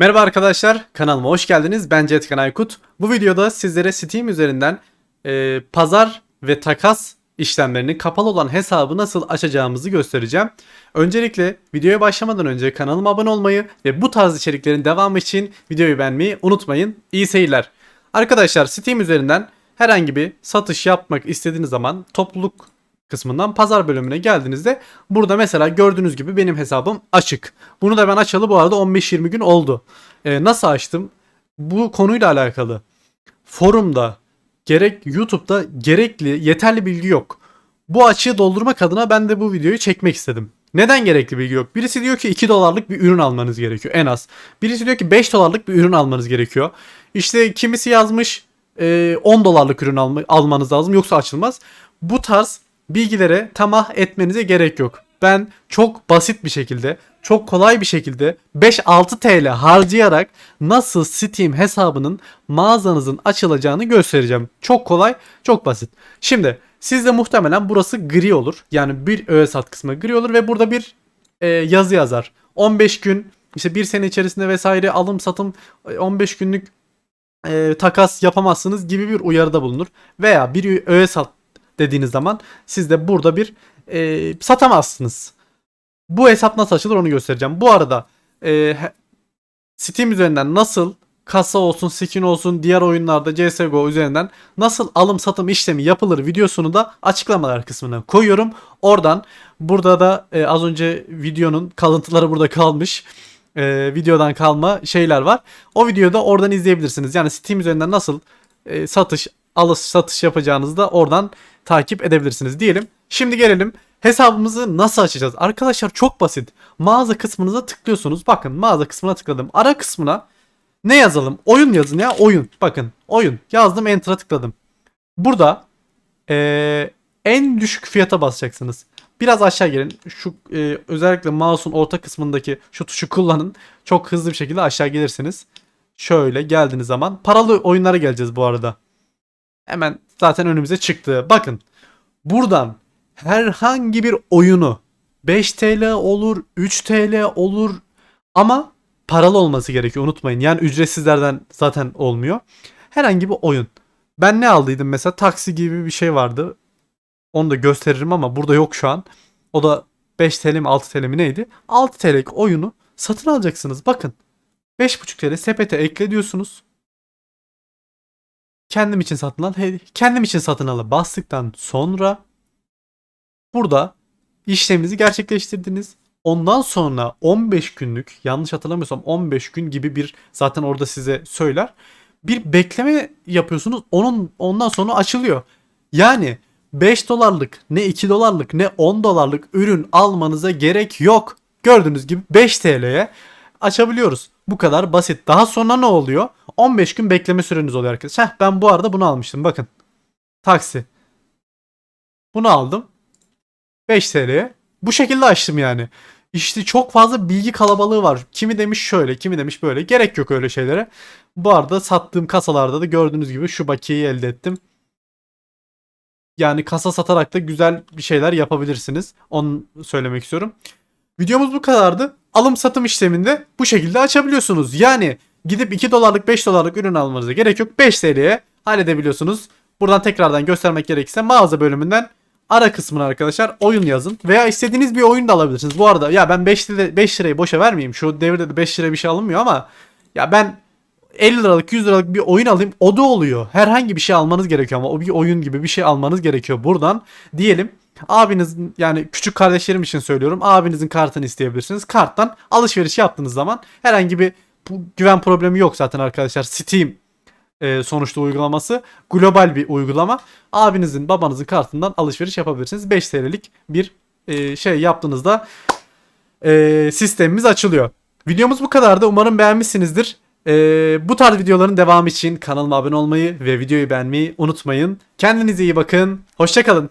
Merhaba arkadaşlar, kanalıma hoş geldiniz. Ben Cetkan Aykut. Bu videoda sizlere Steam üzerinden e, pazar ve takas işlemlerini kapalı olan hesabı nasıl açacağımızı göstereceğim. Öncelikle videoya başlamadan önce kanalıma abone olmayı ve bu tarz içeriklerin devamı için videoyu beğenmeyi unutmayın. İyi seyirler. Arkadaşlar Steam üzerinden herhangi bir satış yapmak istediğiniz zaman topluluk kısmından pazar bölümüne geldiğinizde burada mesela gördüğünüz gibi benim hesabım açık. Bunu da ben açalı bu arada 15-20 gün oldu. Ee, nasıl açtım? Bu konuyla alakalı forumda gerek YouTube'da gerekli yeterli bilgi yok. Bu açığı doldurmak adına ben de bu videoyu çekmek istedim. Neden gerekli bilgi yok? Birisi diyor ki 2 dolarlık bir ürün almanız gerekiyor en az. Birisi diyor ki 5 dolarlık bir ürün almanız gerekiyor. İşte kimisi yazmış e, 10 dolarlık ürün alma, almanız lazım yoksa açılmaz. Bu tarz bilgilere tamah etmenize gerek yok. Ben çok basit bir şekilde, çok kolay bir şekilde 5-6 TL harcayarak nasıl Steam hesabının mağazanızın açılacağını göstereceğim. Çok kolay, çok basit. Şimdi sizde muhtemelen burası gri olur. Yani bir ÖSAT kısmı gri olur ve burada bir e, yazı yazar. 15 gün işte bir sene içerisinde vesaire alım satım e, 15 günlük e, takas yapamazsınız gibi bir uyarıda bulunur. Veya bir ÖSAT dediğiniz zaman siz de burada bir e, satamazsınız. Bu hesap nasıl açılır onu göstereceğim. Bu arada e, Steam üzerinden nasıl kasa olsun, skin olsun, diğer oyunlarda CSGO üzerinden nasıl alım satım işlemi yapılır videosunu da açıklamalar kısmına koyuyorum. Oradan burada da e, az önce videonun kalıntıları burada kalmış. E, videodan kalma şeyler var. O videoda oradan izleyebilirsiniz. Yani Steam üzerinden nasıl e, satış, alış satış yapacağınızı da oradan takip edebilirsiniz diyelim. Şimdi gelelim hesabımızı nasıl açacağız? Arkadaşlar çok basit. Mağaza kısmınıza tıklıyorsunuz. Bakın mağaza kısmına tıkladım. Ara kısmına ne yazalım? Oyun yazın ya oyun. Bakın oyun. Yazdım enter'a tıkladım. Burada eee, en düşük fiyata basacaksınız. Biraz aşağı gelin. Şu eee, özellikle mouse'un orta kısmındaki şu tuşu kullanın. Çok hızlı bir şekilde aşağı gelirsiniz. Şöyle geldiğiniz zaman paralı oyunlara geleceğiz bu arada. Hemen zaten önümüze çıktı. Bakın buradan herhangi bir oyunu 5 TL olur, 3 TL olur ama paralı olması gerekiyor unutmayın. Yani ücretsizlerden zaten olmuyor. Herhangi bir oyun. Ben ne aldıydım mesela taksi gibi bir şey vardı. Onu da gösteririm ama burada yok şu an. O da 5 TL mi 6 TL mi neydi? 6 TL'lik oyunu satın alacaksınız. Bakın 5,5 TL sepete ekle diyorsunuz. Kendim için satın al. Kendim için satın ala bastıktan sonra burada işleminizi gerçekleştirdiniz. Ondan sonra 15 günlük yanlış hatırlamıyorsam 15 gün gibi bir zaten orada size söyler. Bir bekleme yapıyorsunuz. Onun ondan sonra açılıyor. Yani 5 dolarlık ne 2 dolarlık ne 10 dolarlık ürün almanıza gerek yok. Gördüğünüz gibi 5 TL'ye açabiliyoruz. Bu kadar basit. Daha sonra ne oluyor? 15 gün bekleme süreniz oluyor arkadaşlar. Heh, ben bu arada bunu almıştım. Bakın. Taksi. Bunu aldım. 5 TL'ye. Bu şekilde açtım yani. İşte çok fazla bilgi kalabalığı var. Kimi demiş şöyle, kimi demiş böyle. Gerek yok öyle şeylere. Bu arada sattığım kasalarda da gördüğünüz gibi şu bakiyeyi elde ettim. Yani kasa satarak da güzel bir şeyler yapabilirsiniz. Onu söylemek istiyorum. Videomuz bu kadardı. Alım satım işleminde bu şekilde açabiliyorsunuz. Yani gidip 2 dolarlık 5 dolarlık ürün almanıza gerek yok. 5 TL'ye halledebiliyorsunuz. Buradan tekrardan göstermek gerekirse mağaza bölümünden ara kısmına arkadaşlar oyun yazın. Veya istediğiniz bir oyun da alabilirsiniz. Bu arada ya ben 5, lira, 5 lirayı boşa vermeyeyim. Şu devirde de 5 liraya bir şey alınmıyor ama ya ben 50 liralık 100 liralık bir oyun alayım o da oluyor. Herhangi bir şey almanız gerekiyor ama o bir oyun gibi bir şey almanız gerekiyor buradan diyelim. Abiniz yani küçük kardeşlerim için söylüyorum. Abinizin kartını isteyebilirsiniz. Karttan alışveriş yaptığınız zaman herhangi bir bu- güven problemi yok zaten arkadaşlar. Steam e, sonuçta uygulaması global bir uygulama. Abinizin babanızın kartından alışveriş yapabilirsiniz. 5 TL'lik bir e, şey yaptığınızda e, sistemimiz açılıyor. Videomuz bu kadardı. Umarım beğenmişsinizdir. E, bu tarz videoların devamı için kanalıma abone olmayı ve videoyu beğenmeyi unutmayın. Kendinize iyi bakın. Hoşçakalın.